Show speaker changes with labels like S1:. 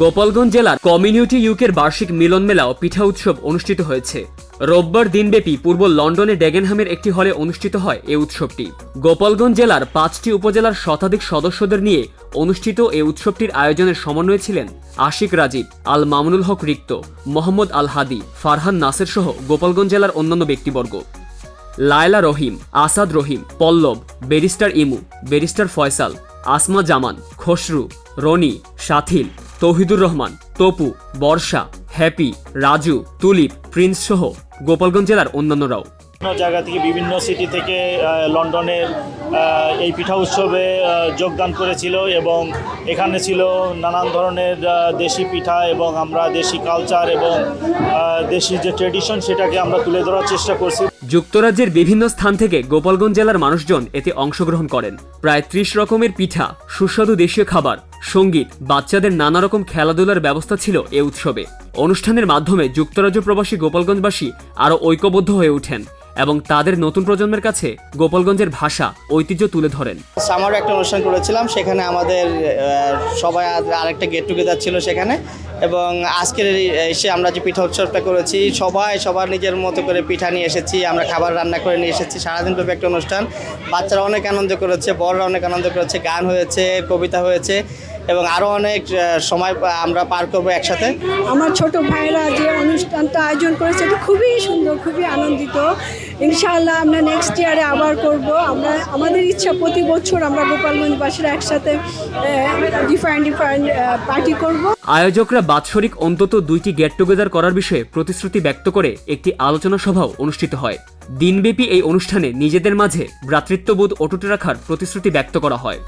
S1: গোপালগঞ্জ জেলার কমিউনিটি ইউকের বার্ষিক মিলন মেলা ও পিঠা উৎসব অনুষ্ঠিত হয়েছে। রোববার দিনব্যাপী পূর্ব লন্ডনে ডেগেনহামের একটি হলে অনুষ্ঠিত হয় এই উৎসবটি। গোপালগঞ্জ জেলার পাঁচটি উপজেলার শতাধিক সদস্যদের নিয়ে অনুষ্ঠিত এই উৎসবটির আয়োজনের সমন্বয়ে ছিলেন আশিক রাজীব, আল মামুনুল হক রিক্ত, মোহাম্মদ আল হাদি, ফারহান নাসের সহ গোপালগঞ্জ জেলার অন্যান্য ব্যক্তিবর্গ। লায়লা রহিম, আসাদ রহিম, পল্লব, ব্যারিস্টার ইমু, ব্যারিস্টার ফয়সাল, আসমা জামান, খসরু, রনি সাথিল তৌহিদুর রহমান তপু বর্ষা হ্যাপি রাজু তুলিপ প্রিন্স সহ গোপালগঞ্জ জেলার অন্যান্যরাও।
S2: বিভিন্ন জায়গা থেকে, বিভিন্ন সিটি থেকে লন্ডনের এই পিঠা উৎসবে যোগদান করেছিল এবং এখানে ছিল নানান ধরনের দেশি পিঠা এবং আমরা দেশি কালচার এবং দেশি যে ট্রেডিশন সেটাকে আমরা তুলে ধরার চেষ্টা করছি।
S1: যুক্তরাজ্যের বিভিন্ন স্থান থেকে গোপালগঞ্জ জেলার মানুষজন এতে অংশগ্রহণ করেন। প্রায় ত্রিশ রকমের পিঠা, সুস্বাদু দেশীয় খাবার, সংগীত, বাচ্চাদের নানা রকম খেলাধুলার ব্যবস্থা ছিল এ উৎসবে। অনুষ্ঠানের মাধ্যমে যুক্তরাজ্য প্রবাসী গোপালগঞ্জবাসী আরও ঐক্যবদ্ধ হয়ে ওঠেন এবং তাদের নতুন প্রজন্মের কাছে গোপালগঞ্জের ভাষা ঐতিহ্য তুলে ধরেন।
S3: আমারও একটা অনুষ্ঠান করেছিলাম সেখানে আমাদের সবাই আর- আরেকটা গেট টুগেদার ছিল সেখানে। এবং আজকের এসে আমরা যে পিঠা উৎসবটা করেছি সবাই সবার নিজের মতো করে পিঠা নিয়ে এসেছি আমরা খাবার রান্না করে নিয়ে এসেছি সারাদিন ব্যাপী একটা অনুষ্ঠান। বাচ্চারা অনেক আনন্দ করেছে বড়রা অনেক আনন্দ করেছে গান হয়েছে কবিতা হয়েছে এবং আরও অনেক সময় আমরা পার করব একসাথে।
S4: আমার ছোট ভাইরা যে অনুষ্ঠানটা আয়োজন করেছে এটা খুবই সুন্দর খুবই আনন্দিত। ইনশাআল্লাহ আমরা নেক্সট ইয়ারে আবার করব। আমরা, আমাদের ইচ্ছা প্রতি বছর আমরা গোপালগঞ্জবাসীরা একসাথে ডিফারেন্ট ডিফারেন্ট পার্টি করব।
S1: আয়োজকরা বাৎসরিক অন্তত দুইটি গেট টুগেদার করার বিষয়ে প্রতিশ্রুতি ব্যক্ত করে একটি আলোচনা সভাও অনুষ্ঠিত হয়। দিনব্যাপী এই অনুষ্ঠানে নিজেদের মাঝে ভ্রাতৃত্ববোধ অটুট রাখার প্রতিশ্রুতি ব্যক্ত করা হয়।